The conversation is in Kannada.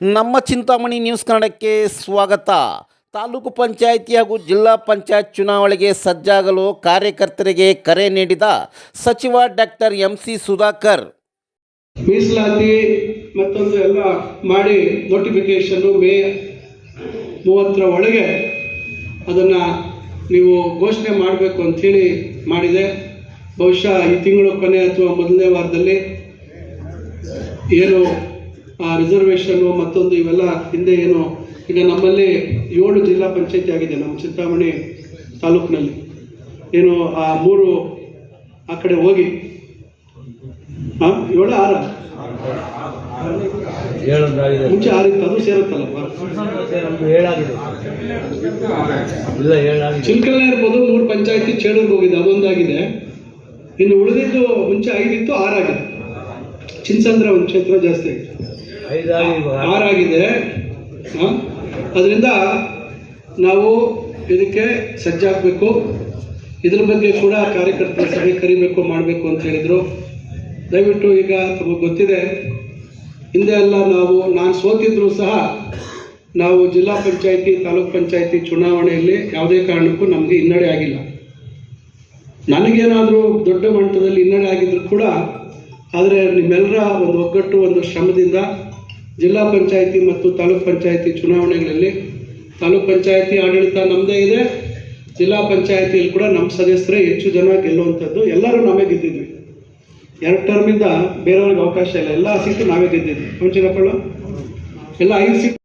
ನಮ್ಮ ಚಿಂತಾಮಣಿ ನ್ಯೂಸ್ ಕನ್ನಡಕ್ಕೆ ಸ್ವಾಗತ. ತಾಲೂಕು ಪಂಚಾಯಿತಿ ಹಾಗೂ ಜಿಲ್ಲಾ ಪಂಚಾಯತ್ ಚುನಾವಣೆಗೆ ಸಜ್ಜಾಗಲು ಕಾರ್ಯಕರ್ತರಿಗೆ ಕರೆ ನೀಡಿದ ಸಚಿವ ಡಾಕ್ಟರ್ ಎಂ ಸಿ ಸುಧಾಕರ್. ಮೀಸಲಾತಿ ಮತ್ತೊಂದು ಎಲ್ಲ ಮಾಡಿ ನೋಟಿಫಿಕೇಶನ್ ಮೇ ಮೂವತ್ತರ ಒಳಗೆ ಅದನ್ನು ನೀವು ಘೋಷಣೆ ಮಾಡಬೇಕು ಅಂಥೇಳಿ ಮಾಡಿದೆ. ಬಹುಶಃ ಈ ತಿಂಗಳು ಕೊನೆ ಅಥವಾ ಮೊದಲನೇ ವಾರದಲ್ಲಿ ಏನು ರಿಸರ್ವೇಷನ್ನು ಮತ್ತೊಂದು ಇವೆಲ್ಲ ಹಿಂದೆ ಏನು ಈಗ ನಮ್ಮಲ್ಲಿ ಏಳು ಜಿಲ್ಲಾ ಪಂಚಾಯತಿ ಆಗಿದೆ ನಮ್ಮ ಚಿಂತಾಮಣಿ ತಾಲೂಕಿನಲ್ಲಿ. ಏನು ಆ ಮೂರು ಆ ಕಡೆ ಹೋಗಿ. ಹಾಂ ಏಳು ಆರ? ಮುಂಚೆ ಆರಿತ್ತು ಅದು ಸೇರುತ್ತಲ್ಲ? ಚಿಲ್ಕಲ್ನೇ ಇರ್ಬೋದು ಮೂರು ಪಂಚಾಯತಿ ಚೇಳೂರ್ಗೆ ಹೋಗಿದೆ ಅದೊಂದಾಗಿದೆ ಇನ್ನು ಉಳಿದಿದ್ದು ಮುಂಚೆ ಐದಿತ್ತು ಆರಾಗಿದೆ ಚಿನ್ಸಂದ್ರ ಒಂದು ಕ್ಷೇತ್ರ ಜಾಸ್ತಿ ಆಗಿದೆ ಐದಾಗಿ ಆರಾಗಿದೆ ಅದರಿಂದ ನಾವು ಇದಕ್ಕೆ ಸಜ್ಜಾಗಬೇಕು. ಇದ್ರ ಬಗ್ಗೆ ಕೂಡ ಕಾರ್ಯಕರ್ತರ ಸಭೆ ಕರಿಬೇಕು, ಮಾಡಬೇಕು ಅಂತ ಹೇಳಿದರು. ದಯವಿಟ್ಟು ಈಗ ತಮಗೆ ಗೊತ್ತಿದೆ, ಹಿಂದೆ ಎಲ್ಲ ನಾವು, ನಾನು ಸೋತಿದ್ರು ಸಹ ನಾವು ಜಿಲ್ಲಾ ಪಂಚಾಯಿತಿ, ತಾಲೂಕ್ ಪಂಚಾಯಿತಿ ಚುನಾವಣೆಯಲ್ಲಿ ಯಾವುದೇ ಕಾರಣಕ್ಕೂ ನಮಗೆ ಹಿನ್ನಡೆ ಆಗಿಲ್ಲ. ನನಗೇನಾದರೂ ದೊಡ್ಡ ಮಟ್ಟದಲ್ಲಿ ಹಿನ್ನಡೆ ಆಗಿದ್ರು ಕೂಡ, ಆದರೆ ನಿಮ್ಮೆಲ್ಲರ ಒಂದು ಒಗ್ಗಟ್ಟು, ಒಂದು ಶ್ರಮದಿಂದ ಜಿಲ್ಲಾ ಪಂಚಾಯಿತಿ ಮತ್ತು ತಾಲೂಕ್ ಪಂಚಾಯಿತಿ ಚುನಾವಣೆಗಳಲ್ಲಿ ತಾಲೂಕ್ ಪಂಚಾಯಿತಿ ಆಡಳಿತ ನಮ್ಮದೇ ಇದೆ. ಜಿಲ್ಲಾ ಪಂಚಾಯಿತಿಯಲ್ಲಿ ಕೂಡ ನಮ್ಮ ಸದಸ್ಯರೇ ಹೆಚ್ಚು ಜನ ಗೆಲ್ಲುವಂಥದ್ದು ಎಲ್ಲರೂ ನಾವೇ ಗೆದ್ದಿದ್ವಿ. ಎರಡು ಟರ್ಮಿಂದ ಬೇರೆಯವ್ರಿಗೆ ಅವಕಾಶ ಇಲ್ಲ. ಎಲ್ಲ ಸೀಟು ನಾವೇ ಗೆದ್ದಿದ್ವಿ. ಹುಂಚಿನಪ್ಪಳು ಎಲ್ಲ ಐದು ಸೀಟ್